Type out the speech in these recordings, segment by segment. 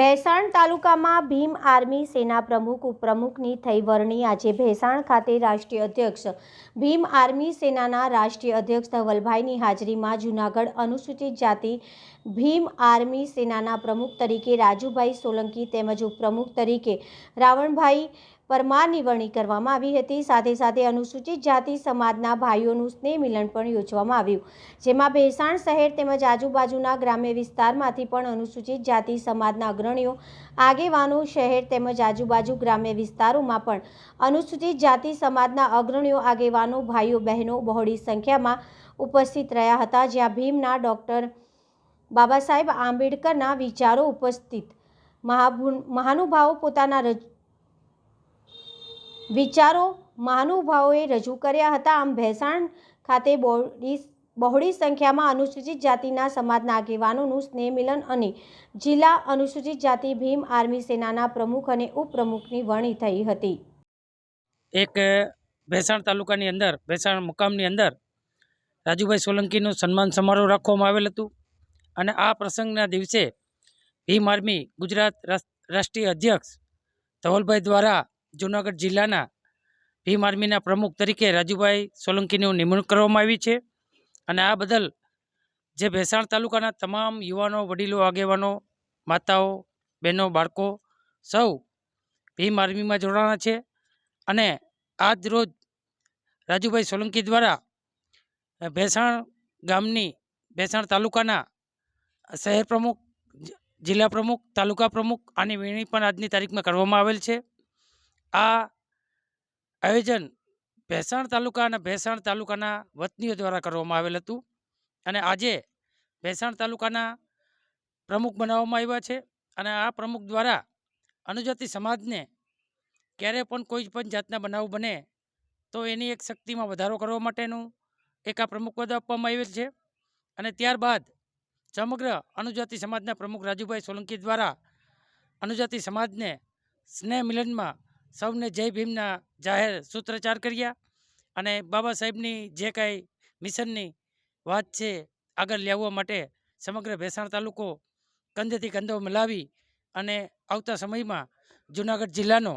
ભેસાણ તાલુકામાં ભીમ આર્મી સેના પ્રમુખ, ઉપપ્રમુખની થઈ વરણી. આજે ભેસાણ ખાતે રાષ્ટ્રીય અધ્યક્ષ, ભીમ આર્મી સેનાના રાષ્ટ્રીય અધ્યક્ષ ધવલભાઈની હાજરીમાં જૂનાગઢ અનુસૂચિત જાતિ ભીમ આર્મી સેનાના પ્રમુખ તરીકે રાજુભાઈ સોલંકી તેમજ ઉપપ્રમુખ તરીકે રાવણભાઈ પરમારની વરણી કરવામાં આવી હતી. સાથે સાથે અનુસૂચિત જાતિ સમાજના ભાઈઓનું સ્નેહ મિલન પણ યોજવામાં આવ્યું. જેમાં ભેસાણ શહેર તેમજ આજુબાજુના ગ્રામ્ય વિસ્તારમાંથી પણ અનુસૂચિત જાતિ સમાજના અગ્રણીઓ, આગેવાનો, શહેર તેમજ આજુબાજુ ગ્રામ્ય વિસ્તારોમાં પણ અનુસૂચિત જાતિ સમાજના અગ્રણીઓ, આગેવાનો, ભાઈઓ, બહેનો બહોળી સંખ્યામાં ઉપસ્થિત રહ્યા હતા. જ્યાં ભીમના ડૉક્ટર બાબા સાહેબ આંબેડકરના વિચારો ઉપસ્થિત. મહાભુ- મહાનુભાવો પોતાના વિચારો મહાનુભાવોએ રજૂ કર્યા હતા. આમ ભેસાણ ખાતે બહોળી બહોળી સંખ્યામાં અનુસૂચિત જાતિના સમાજના આગેવાનોનું સ્નેહ મિલન અને જિલ્લા અનુસૂચિત જાતિ ભીમ આર્મી સેનાના પ્રમુખ અને ઉપપ્રમુખની વરણી થઈ હતી. એક ભેસાણ તાલુકાની અંદર, ભેસાણ મુકામની અંદર રાજુભાઈ સોલંકીનું સન્માન સમારોહ રાખવામાં આવેલ હતું અને આ પ્રસંગના દિવસે ભીમ આર્મી ગુજરાત રાષ્ટ્રીય અધ્યક્ષ ધવલભાઈ દ્વારા જૂનાગઢ જિલ્લાના ભીમ આર્મીના પ્રમુખ તરીકે રાજુભાઈ સોલંકીની નિમણૂક કરવામાં આવી છે. અને આ બદલ જે ભેસાણ તાલુકાના તમામ યુવાનો, વડીલો, આગેવાનો, માતાઓ, બહેનો, બાળકો સૌ ભીમ આર્મીમાં જોડાણા છે. અને આજ રોજ રાજુભાઈ સોલંકી દ્વારા ભેસાણ ગામની, ભેસાણ તાલુકાના શહેર પ્રમુખ, જિલ્લા પ્રમુખ, તાલુકા પ્રમુખ આની વીણી પણ આજની તારીખમાં કરવામાં આવેલ છે. આ આયોજન ભેસાણ તાલુકા અને ભેસાણ તાલુકાના વતનીઓ દ્વારા કરવામાં આવેલ હતું અને આજે ભેસાણ તાલુકાના પ્રમુખ બનાવવામાં આવ્યા છે અને આ પ્રમુખ દ્વારા અનુજાતિ સમાજને ક્યારે પણ કોઈ પણ જાતના બનાવ બને તો એની એક શક્તિમાં વધારો કરવા માટેનું એક આ પ્રમુખ પદ આપવામાં આવેલ છે અને ત્યારબાદ સમગ્ર અનુજાતિ સમાજના પ્રમુખ રાજુભાઈ સોલંકી દ્વારા અનુજાતિ સમાજને સ્નેહ મિલનમાં સૌને જય ભીમના જાહેર સૂત્રચાર કર્યા અને બાબા સાહેબની જે કાંઈ મિશનની વાત છે, આગળ લેવા માટે સમગ્ર ભેસાણ તાલુકો કંધેથી કંધો મિલાવી અને આવતા સમયમાં જુનાગઢ જિલ્લાનો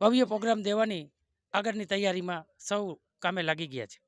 ભવ્ય પ્રોગ્રામ દેવાની આગળની તૈયારીમાં સૌ કામે લાગી ગયા છે.